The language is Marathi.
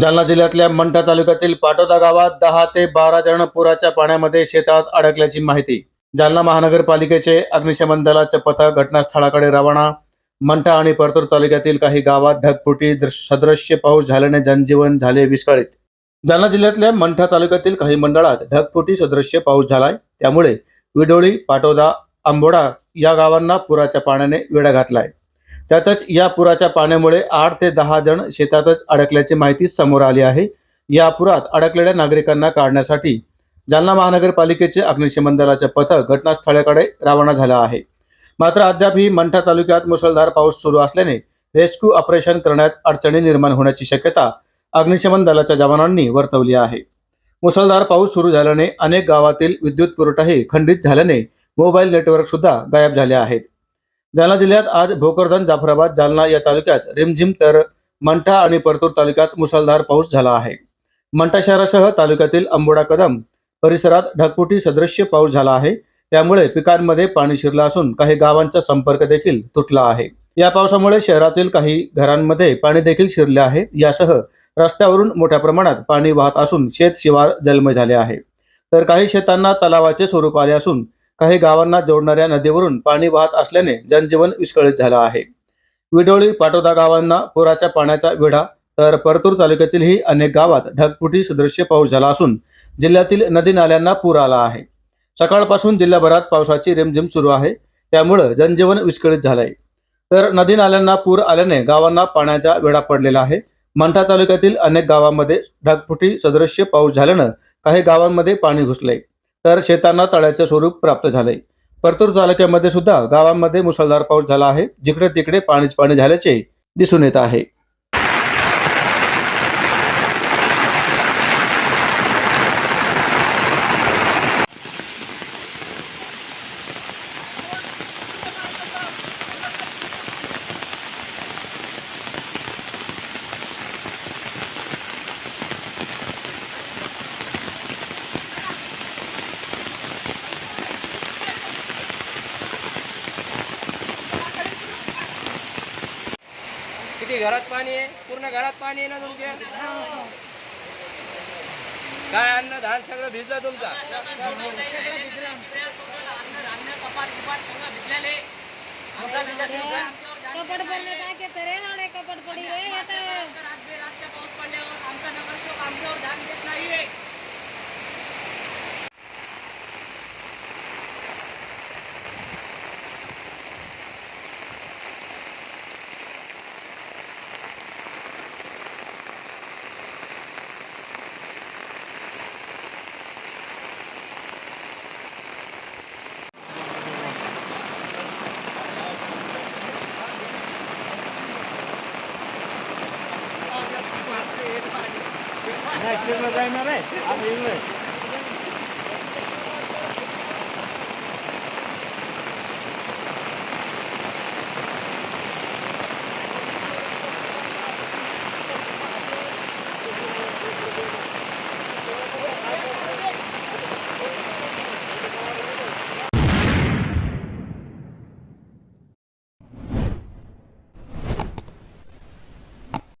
जालना जिल्ह्यातल्या मंठा तालुक्यातील पाटोदा गावात दहा ते बारा जण पुराच्या पाण्यामध्ये शेतात अडकल्याची माहिती. जालना महानगरपालिकेचे अग्निशमन दलाचे पथक घटनास्थळाकडे रवाना. मंठा आणि परतूर तालुक्यातील काही गावात ढगफुटी सदृश्य पाऊस झाल्याने जनजीवन झाले विस्कळीत. जालना जिल्ह्यातल्या मंठा तालुक्यातील काही मंडळात ढगफुटी सदृश्य पाऊस झालाय. त्यामुळे विडोळी पाटोदा आंबोडा या गावांना पुराच्या पाण्याने वेढा घातलाय. त्यातच या पुराच्या पाण्यामुळे आठ ते दहा जण शेतातच अडकल्याची माहिती समोर आली आहे. या पुरात अडकलेल्या नागरिकांना काढण्यासाठी जालना महानगरपालिकेचे अग्निशमन दलाचे पथक घटनास्थळाकडे रवाना झालं आहे. मात्र अद्यापही मंठा तालुक्यात मुसळधार पाऊस सुरू असल्याने रेस्क्यू ऑपरेशन करण्यात अडचणी निर्माण होण्याची शक्यता अग्निशमन दलाच्या जवानांनी वर्तवली आहे. मुसळधार पाऊस सुरू झाल्याने अनेक गावातील विद्युत पुरवठाही खंडित झाल्याने मोबाईल नेटवर्क सुद्धा गायब झाले आहेत. जालना जिल्ह्यात आज भोकरदन जाफराबाद जालना या तालुक्यात रिमझिम तर मंठा आणि परतूर तालुक्यात मुसळधार पाऊस झाला आहे. मंठा शहरासह तालुक्यातील अंबोडा कदम परिसरात ढगफुटी सदृश्य पाऊस झाला आहे. त्यामुळे पिकांमध्ये पाणी शिरलं असून काही गावांचा संपर्क देखील तुटला आहे. या पावसामुळे शहरातील काही घरांमध्ये पाणी देखील शिरले आहे. यासह रस्त्यावरून मोठ्या प्रमाणात पाणी वाहत असून शेत शिवार जलमय झाले आहे. तर काही शेतांना तलावाचे स्वरूप आले असून काही गावांना जोडणाऱ्या नदीवरून पाणी वाहत असल्याने जनजीवन विस्कळीत झालं आहे. विडोळी पाटोदा गावांना पुराच्या पाण्याचा विढा तर परतूर तालुक्यातीलही अनेक गावात ढगफुटी सदृश्य पाऊस झाला असून जिल्ह्यातील नदी नाल्यांना पूर आला आहे. सकाळपासून जिल्ह्याभरात पावसाची रिमझिम सुरू आहे. त्यामुळं जनजीवन विस्कळीत झालंय. तर नदी नाल्यांना पूर आल्याने गावांना पाण्याचा वेढा पडलेला आहे. मंठा तालुक्यातील अनेक गावांमध्ये ढगफुटी सदृश्य पाऊस झाल्यानं काही गावांमध्ये पाणी घुसले तर शेतांना तळ्याचे स्वरूप प्राप्त झाले. परतूर तालुक्यामध्ये सुद्धा गावांमध्ये मुसळधार पाऊस झाला आहे. जिकडे तिकडे पाणीच पाणी झाल्याचे दिसून येत आहे. किती? घरात पाणी आहे? पूर्ण घरात पाणी आहे ना तुमच्या काय अन्न धान सगळं भिजलं तुमचा? कपड पडले टाके तरे नाळे कपड पडी रे येतं जाणार आहे